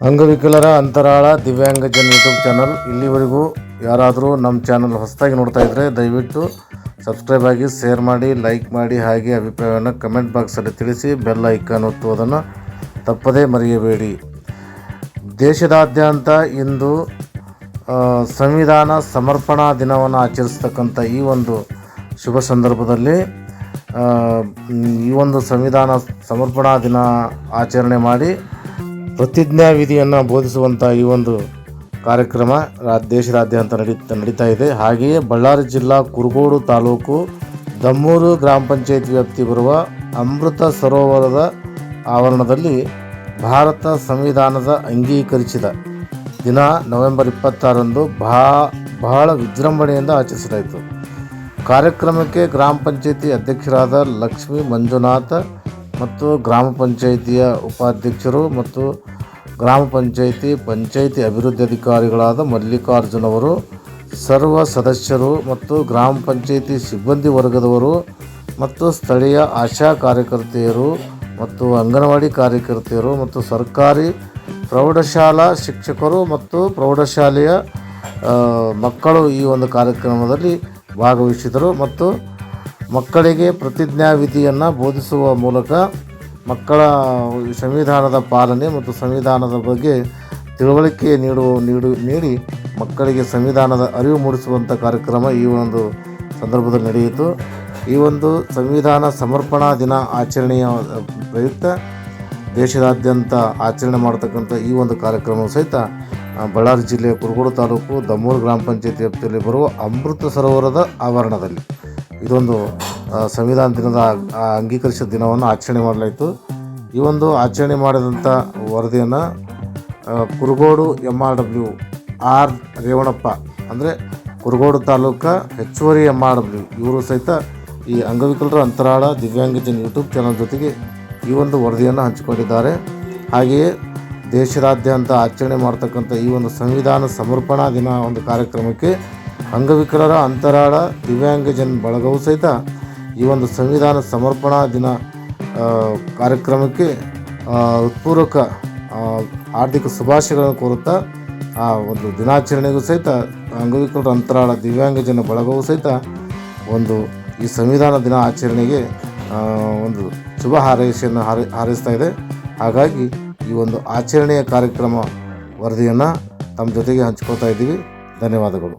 ಅಂಗವಿಕಲರ ಅಂತರಾಳ ದಿವ್ಯಾಂಗಜನ್ YouTube channel ಇಲ್ಲಿವರೆಗೂ ಯಾರಾದರೂ ನಮ್ಮ ಚಾನಲ್ ಹೊಸದಾಗಿ ನೋಡ್ತಾ ಇದ್ದರೆ ದಯವಿಟ್ಟು ಸಬ್ಸ್ಕ್ರೈಬ್ ಆಗಿ ಶೇರ್ ಮಾಡಿ ಲೈಕ್ ಮಾಡಿ, ಹಾಗೆ ಅಭಿಪ್ರಾಯವನ್ನು ಕಮೆಂಟ್ ಬಾಕ್ಸಲ್ಲಿ ತಿಳಿಸಿ ಬೆಲ್ ಐಕಾನ್ ಒತ್ತುವುದನ್ನು ತಪ್ಪದೇ ಮರೆಯಬೇಡಿ. ದೇಶದಾದ್ಯಂತ ಇಂದು ಸಂವಿಧಾನ ಸಮರ್ಪಣಾ ದಿನವನ್ನು ಆಚರಿಸ್ತಕ್ಕಂಥ ಈ ಒಂದು ಶುಭ ಸಂದರ್ಭದಲ್ಲಿ ಈ ಒಂದು ಸಂವಿಧಾನ ಸಮರ್ಪಣಾ ದಿನ ಆಚರಣೆ ಮಾಡಿ ಪ್ರತಿಜ್ಞಾ ವಿಧಿಯನ್ನು ಬೋಧಿಸುವಂಥ ಈ ಒಂದು ಕಾರ್ಯಕ್ರಮ ದೇಶದಾದ್ಯಂತ ನಡೀತಾ ನಡೀತಾ ಇದೆ. ಹಾಗೆಯೇ ಬಳ್ಳಾರಿ ಜಿಲ್ಲಾ ಕುರುಗೋಡು ತಾಲೂಕು ದಮ್ಮೂರು ಗ್ರಾಮ ಪಂಚಾಯತ್ ವ್ಯಾಪ್ತಿ ಬರುವ ಅಮೃತ ಸರೋವರದ ಆವರಣದಲ್ಲಿ ಭಾರತ ಸಂವಿಧಾನದ ಅಂಗೀಕರಿಸಿದ ದಿನ ನವೆಂಬರ್ ಇಪ್ಪತ್ತಾರಂದು ಬಹಾ ಬಹಳ ವಿಜೃಂಭಣೆಯಿಂದ ಆಚರಿಸಲಾಯಿತು. ಕಾರ್ಯಕ್ರಮಕ್ಕೆ ಗ್ರಾಮ ಪಂಚಾಯತಿ ಅಧ್ಯಕ್ಷರಾದ ಲಕ್ಷ್ಮೀ ಮಂಜುನಾಥ ಮತ್ತು ಗ್ರಾಮ ಪಂಚಾಯಿತಿಯ ಉಪಾಧ್ಯಕ್ಷರು ಮತ್ತು ಗ್ರಾಮ ಪಂಚಾಯಿತಿ ಪಂಚಾಯಿತಿ ಅಭಿವೃದ್ಧಿ ಅಧಿಕಾರಿಗಳಾದ ಮಲ್ಲಿಕಾರ್ಜುನ್ ಅವರು ಸರ್ವ ಸದಸ್ಯರು ಮತ್ತು ಗ್ರಾಮ ಪಂಚಾಯಿತಿ ಸಿಬ್ಬಂದಿ ವರ್ಗದವರು ಮತ್ತು ಸ್ಥಳೀಯ ಆಶಾ ಕಾರ್ಯಕರ್ತೆಯರು ಮತ್ತು ಅಂಗನವಾಡಿ ಕಾರ್ಯಕರ್ತೆಯರು ಮತ್ತು ಸರ್ಕಾರಿ ಪ್ರೌಢಶಾಲಾ ಶಿಕ್ಷಕರು ಮತ್ತು ಪ್ರೌಢಶಾಲೆಯ ಮಕ್ಕಳು ಈ ಒಂದು ಕಾರ್ಯಕ್ರಮದಲ್ಲಿ ಭಾಗವಹಿಸಿದರು ಮತ್ತು ಮಕ್ಕಳಿಗೆ ಪ್ರತಿಜ್ಞಾ ವಿಧಿಯನ್ನು ಬೋಧಿಸುವ ಮೂಲಕ ಮಕ್ಕಳ ಸಂವಿಧಾನದ ಪಾಲನೆ ಮತ್ತು ಸಂವಿಧಾನದ ಬಗ್ಗೆ ತಿಳುವಳಿಕೆ ನೀಡುವ, ನೀಡು, ನೀಡಿ ಮಕ್ಕಳಿಗೆ ಸಂವಿಧಾನದ ಅರಿವು ಮೂಡಿಸುವಂಥ ಕಾರ್ಯಕ್ರಮ ಈ ಒಂದು ಸಂದರ್ಭದಲ್ಲಿ ನಡೆಯಿತು. ಈ ಒಂದು ಸಂವಿಧಾನ ಸಮರ್ಪಣಾ ದಿನ ಆಚರಣೆಯ ಪ್ರಯುಕ್ತ ದೇಶದಾದ್ಯಂತ ಆಚರಣೆ ಮಾಡತಕ್ಕಂಥ ಈ ಒಂದು ಕಾರ್ಯಕ್ರಮ ಸಹಿತ ಬಳ್ಳಾರಿ ಜಿಲ್ಲೆಯ ಕುರುಗೋಡು ತಾಲೂಕು ದಮ್ಮೂರು ಗ್ರಾಮ ಪಂಚಾಯತಿ ವ್ಯಾಪ್ತಿಯಲ್ಲಿ ಬರುವ ಅಮೃತ ಸರೋವರದ ಆವರಣದಲ್ಲಿ. ಇದೊಂದು ಸಂವಿಧಾನ ದಿನದ ಅಂಗೀಕರಿಸಿದ ದಿನವನ್ನು ಆಚರಣೆ ಮಾಡಲಾಯಿತು. ಈ ಒಂದು ಆಚರಣೆ ಮಾಡಿದಂಥ ವರದಿಯನ್ನು Kurugodu M R W R Revanappa, ಅಂದರೆ ಕುರುಗೋಡು ತಾಲೂಕು ಹೆಚ್ಚುವರಿ ಎಂ ಆರ್ ಡಬ್ಲ್ಯೂ ಇವರು ಸಹಿತ ಈ ಅಂಗವಿಕಲರ ಅಂತರಾಳ ದಿವ್ಯಾಂಗಜನ್ ಯೂಟ್ಯೂಬ್ ಚಾನಲ್ ಜೊತೆಗೆ ಈ ಒಂದು ವರದಿಯನ್ನು ಹಂಚಿಕೊಂಡಿದ್ದಾರೆ. ಹಾಗೆಯೇ ದೇಶದಾದ್ಯಂತ ಆಚರಣೆ ಮಾಡ್ತಕ್ಕಂಥ ಈ ಒಂದು ಸಂವಿಧಾನ ಸಮರ್ಪಣಾ ದಿನ ಒಂದು ಕಾರ್ಯಕ್ರಮಕ್ಕೆ ಅಂಗವಿಕಲರ ಅಂತರಾಳ ದಿವ್ಯಾಂಗಜನ್ ಬಳಗವು ಸಹಿತ ಈ ಒಂದು ಸಂವಿಧಾನ ಸಮರ್ಪಣಾ ದಿನ ಕಾರ್ಯಕ್ರಮಕ್ಕೆ ಉತ್ಪೂರಕ ಆರ್ಥಿಕ ಶುಭಾಶಯಗಳನ್ನು ಕೋರುತ್ತಾ, ಆ ಒಂದು ದಿನಾಚರಣೆಗೂ ಸಹಿತ ಅಂಗವಿಕಲರ ಅಂತರಾಳ ದಿವ್ಯಾಂಗಜನ ಬಳಗವು ಸಹಿತ ಒಂದು ಈ ಸಂವಿಧಾನ ದಿನ ಆಚರಣೆಗೆ ಒಂದು ಶುಭ ಹಾರೈಸೆಯನ್ನು ಹಾರೈ, ಹಾರೈಸ್ತಾ ಇದೆ. ಹಾಗಾಗಿ ಈ ಒಂದು ಆಚರಣೆಯ ಕಾರ್ಯಕ್ರಮ ವರದಿಯನ್ನು ತಮ್ಮ ಜೊತೆಗೆ ಹಂಚ್ಕೋತಾ ಇದ್ದೀವಿ. ಧನ್ಯವಾದಗಳು.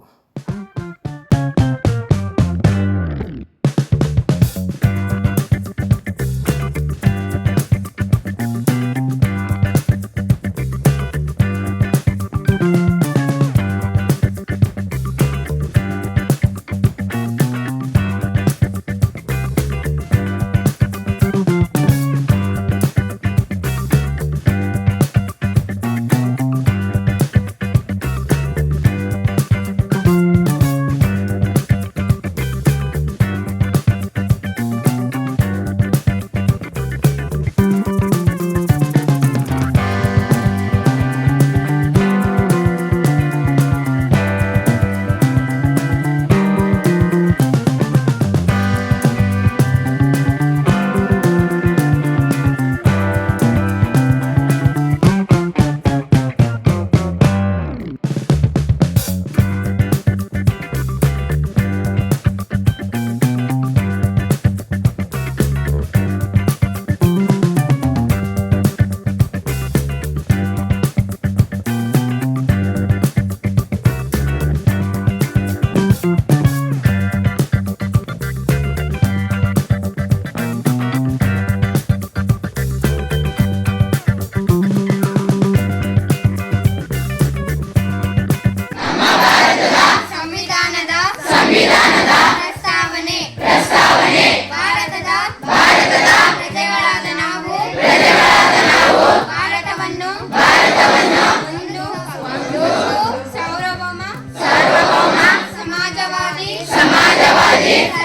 Hare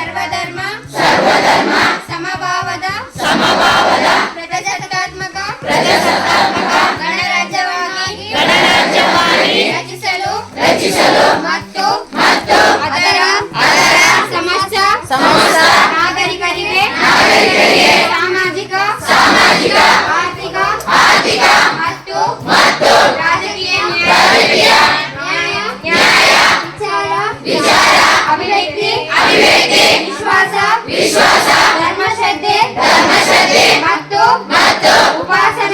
ವಿಶ್ವಾಸ ಧರ್ಮಶ್ರದ್ಧೆ ಧರ್ಮಶ್ರದ್ಧೆ ಮತ್ತು ಮತ್ತು ಉಪಾಸನೆ.